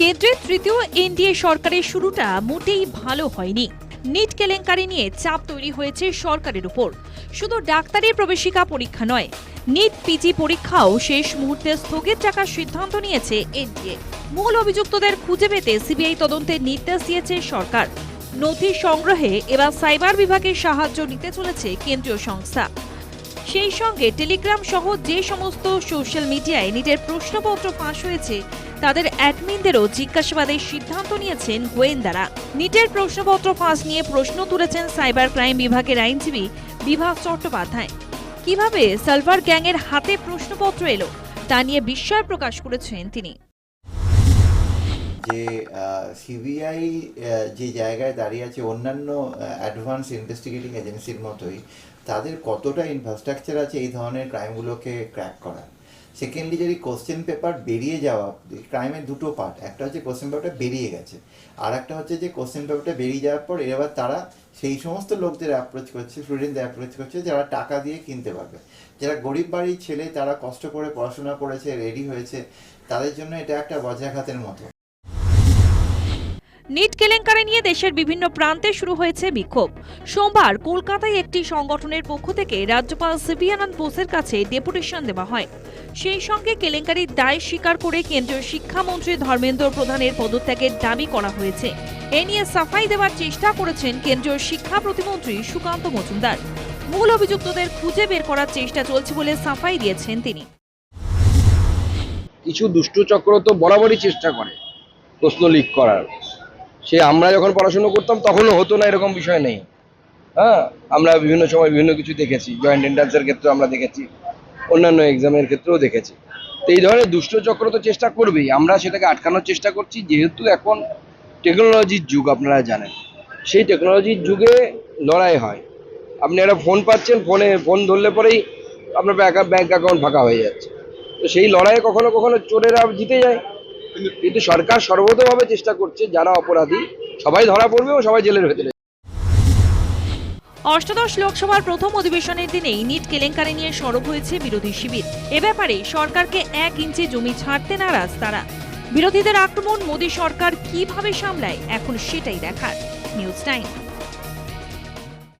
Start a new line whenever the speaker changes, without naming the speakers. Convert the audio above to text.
কেন্দ্রের তৃতীয় এনডিএ সরকারের শুরুটা মোটেই ভালো হয়নি। নিট কেলেঙ্কারি নিয়ে চাপ তৈরি হয়েছে সরকারের উপর। শুধু ডাক্তারি প্রবেশিকা পরীক্ষা নয়, নিট পিজি পরীক্ষাও শেষ মুহূর্তে স্থগিত রাখার সিদ্ধান্ত নিয়েছে এনডিএ। মূল অভিযুক্তদের খুঁজে পেতে সিবিআই তদন্তের নির্দেশ দিয়েছে সরকার। নথি সংগ্রহে এবার সাইবার বিভাগের সাহায্য নিতে চলেছে কেন্দ্রীয় সংস্থা। সেই সঙ্গে টেলিগ্রাম সহ যে সমস্ত সোশ্যাল মিডিয়ায় নিজের প্রশ্নপত্র ফাঁস হয়েছে, তাদের অ্যাডমিনদেরও জিজ্ঞাসাবাদের সিদ্ধান্ত নিয়েছেন গোয়েন্দারা। নিটের প্রশ্নপত্র ফাঁস নিয়ে প্রশ্ন তুলেছেন সাইবার ক্রাইম বিভাগের আইনজীবী বিভাগ চট্টোপাধ্যায়। কীভাবে সালভার গ্যাংয়ের হাতে প্রশ্নপত্র এলো, তা নিয়ে বিস্ময় প্রকাশ করেছেন তিনি।
যে সিবিআই যে জায়গায় দাঁড়িয়ে আছে অন্যান্য অ্যাডভান্স ইনভেস্টিগেটিং এজেন্সির মতোই, তাদের কতটা ইনফ্রাস্ট্রাকচার আছে এই ধরনের ক্রাইমগুলোকে ক্র্যাক করার? সেকেন্ডলি যদি কোশ্চেন পেপার বেরিয়ে যাওয়া ক্রাইমের দুটো পার্ট একটা হচ্ছে কোশ্চেন পেপারটা বেরিয়ে গেছে আর একটা হচ্ছে যে কোশ্চেন পেপারটা বেরিয়ে যাওয়ার পর এবার তারা সেই সমস্ত লোকদের অ্যাপ্রোচ করছে স্টুডেন্টদের অ্যাপ্রোচ করছে, যারা টাকা দিয়ে কিনতে পারবে। যারা গরিব বাড়ির ছেলে, তারা কষ্ট করে পড়াশোনা করেছে রেডি হয়েছে, তাদের জন্য এটা একটা বজ্রাঘাতের মতো।
নিট কেলেঙ্কারি নিয়ে দেশের বিভিন্ন প্রান্তে শুরু হয়েছে বিক্ষোভ। সোমবার কলকাতায় একটি সংগঠনের পক্ষ থেকে রাজ্যপাল সিবি আনন্দ বোসের কাছে ডেপুটেশন দেওয়া হয়। সেই সঙ্গে কেলেঙ্কারির দায় স্বীকার করে কেন্দ্রীয় শিক্ষামন্ত্রী ধর্মেন্দ্র প্রধানের পদত্যাগের দাবি করা হয়েছে। এ নিয়ে সাফাই দেওয়ার চেষ্টা করেছেন কেন্দ্রীয় শিক্ষা প্রতিমন্ত্রী সুকান্ত মজুমদার। মূল অভিযুক্তদের খুঁজে বের করার চেষ্টা চলছে বলে সাফাই দিয়েছেন তিনি।
কিছু দুষ্ট চক্র তো বরাবরই চেষ্টা করে প্রশ্ন লিক করার। সে আমরা যখন পড়াশুনো করতাম, তখনও হতো না এরকম বিষয় নেই। হ্যাঁ? আমরা বিভিন্ন সময় বিভিন্ন কিছু দেখেছি। জয়েন্ট এন্ট্রান্সের ক্ষেত্রে আমরা দেখেছি। অন্যান্য এক্সামের ক্ষেত্রেও দেখেছি। তো এই ধরনের দুষ্ট চক্র তো চেষ্টা করবেই। আমরা সেটাকে আটকানোর চেষ্টা করছি। যেহেতু এখন টেকনোলজির যুগ, আপনারা জানেন। সেই টেকনোলজির যুগে লড়াই হয়। আপনি একটা ফোন পাচ্ছেন ফোনে ফোন ধরলে পরেই আপনার ব্যাংক অ্যাকাউন্ট ফাঁকা হয়ে যাচ্ছে। তো সেই লড়াইয়ে কখনো কখনো চোরেরা জিতে যায়। কিন্তু সরকার সর্বতভাবে চেষ্টা করছে যারা অপরাধী, সবাই ধরা পড়বে ও সবাই জেলের ভেতরে
অষ্টাদশ লোকসভার প্রথম অধিবেশনের দিনেই নিট কেলেঙ্কারি নিয়ে সরব হয়েছে বিরোধী শিবির। এ ব্যাপারে সরকারকে এক ইঞ্চি জমি ছাড়তে নারাজ তারা। বিরোধীদের আক্রমণ মোদী সরকার কীভাবে সামলায়, এখন সেটাই দেখার। News time